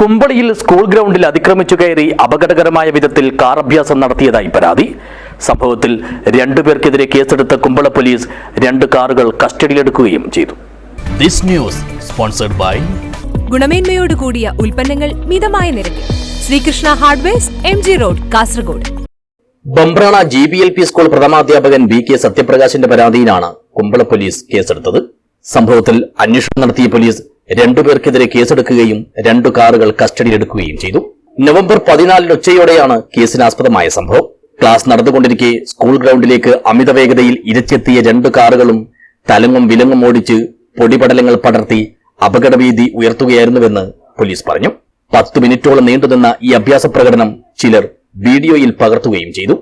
കുമ്പളിയിൽ school ഗ്രൗണ്ടിൽ അതിക്രമിച്ചു കയറി അപകടകരമായ വിധത്തിൽ കാർ അഭ്യാസം നടത്തിയതായി പരാതി. സംഭവത്തിൽ രണ്ടുപേർക്കെതിരെ കേസെടുത്ത കുമ്പള പോലീസ് രണ്ട് കാറുകൾ കസ്റ്റഡിയിലെടുക്കുകയും ചെയ്തു. ദിസ് ന്യൂസ് സ്പോൺസർഡ് ബൈ ഗുണമേന്മയോട് കൂടിയ ഉൽപ്പന്നങ്ങൾ മിതമായ നിരക്കിൽ. Sreekrishna hardwares M G road Kasaragod. Bambrana G B L P school പ്രഥമാധ്യാപകൻ B K സത്യപ്രകാശിന്റെ പരാതിയിലാണ് കുമ്പള പോലീസ് കേസെടുത്തത്. സംഭവത്തിൽ അന്വേഷണം നടത്തിയ പോലീസ് രണ്ടുപേർക്കെതിരെ കേസെടുക്കുകയും രണ്ടു കാറുകൾ കസ്റ്റഡിയിലെടുക്കുകയും ചെയ്തു. നവംബർ പതിനാലിന് ഉച്ചയോടെയാണ് കേസിനാസ്പദമായ സംഭവം. ക്ലാസ് നടന്നുകൊണ്ടിരിക്കെ സ്കൂൾ ഗ്രൗണ്ടിലേക്ക് അമിത വേഗതയിൽ ഇരച്ചെത്തിയ രണ്ടു കാറുകളും തലങ്ങും വിലങ്ങും ഓടിച്ച് പൊടിപടലങ്ങൾ പടർത്തി അപകടഭീതി ഉയർത്തുകയായിരുന്നുവെന്ന് പോലീസ് പറഞ്ഞു. പത്ത് മിനിറ്റോളം നീണ്ടുനിന്ന ഈ അഭ്യാസ പ്രകടനം ചിലർ വീഡിയോയിൽ പകർത്തുകയും ചെയ്തു.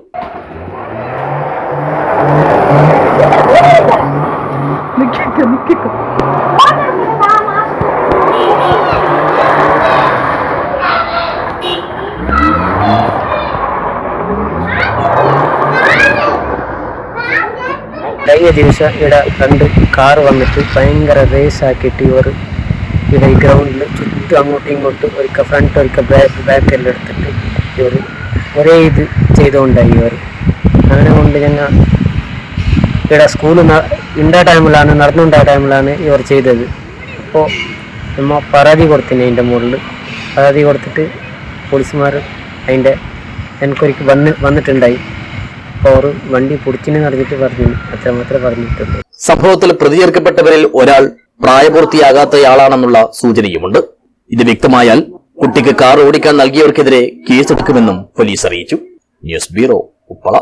കഴിഞ്ഞ ദിവസം ഇവിടെ രണ്ട് കാർ വന്നിട്ട് ഭയങ്കര റേസ് ആക്കിയിട്ട് ഇവർ ഇവിടെ ഈ ഗ്രൗണ്ടിൽ ചുറ്റും അങ്ങോട്ടും ഇങ്ങോട്ടും ഒരിക്കൽ ഫ്രണ്ട് ഒരിക്കൽ ബാക്ക് ബാക്കെല്ലാം എടുത്തിട്ട് ഇവർ ഒരേ ഇത് ചെയ്തുകൊണ്ടായി ഇവർ അങ്ങനെ കൊണ്ട് ഞങ്ങൾ ഇവിടെ സ്കൂൾ ഇണ്ട ടൈമിലാണ് നടന്നുണ്ടായ ടൈമിലാണ് ഇവർ ചെയ്തത്. അപ്പോൾ നമ്മൾ പരാതി കൊടുത്തിന് അതിന്റെ മുകളിൽ പരാതി കൊടുത്തിട്ട് പോലീസുമാർ അതിന്റെ എനിക്കൊരിക്കൽ വന്ന് വന്നിട്ടുണ്ടായി. അവർ വണ്ടി പൊടിച്ചിന് പറഞ്ഞിട്ട് പറഞ്ഞു. അത്ര പറഞ്ഞിട്ടുള്ളൂ. സംഭവത്തിൽ പ്രതിചേർക്കപ്പെട്ടവരിൽ ഒരാൾ പ്രായപൂർത്തിയാകാത്തയാളാണെന്നുള്ള സൂചനയുമുണ്ട്. ഇത് വ്യക്തമായാൽ കുട്ടിക്ക് കാർ ഓടിക്കാൻ നൽകിയവർക്കെതിരെ കേസെടുക്കുമെന്നും പോലീസ് അറിയിച്ചു. News bureau Uppala.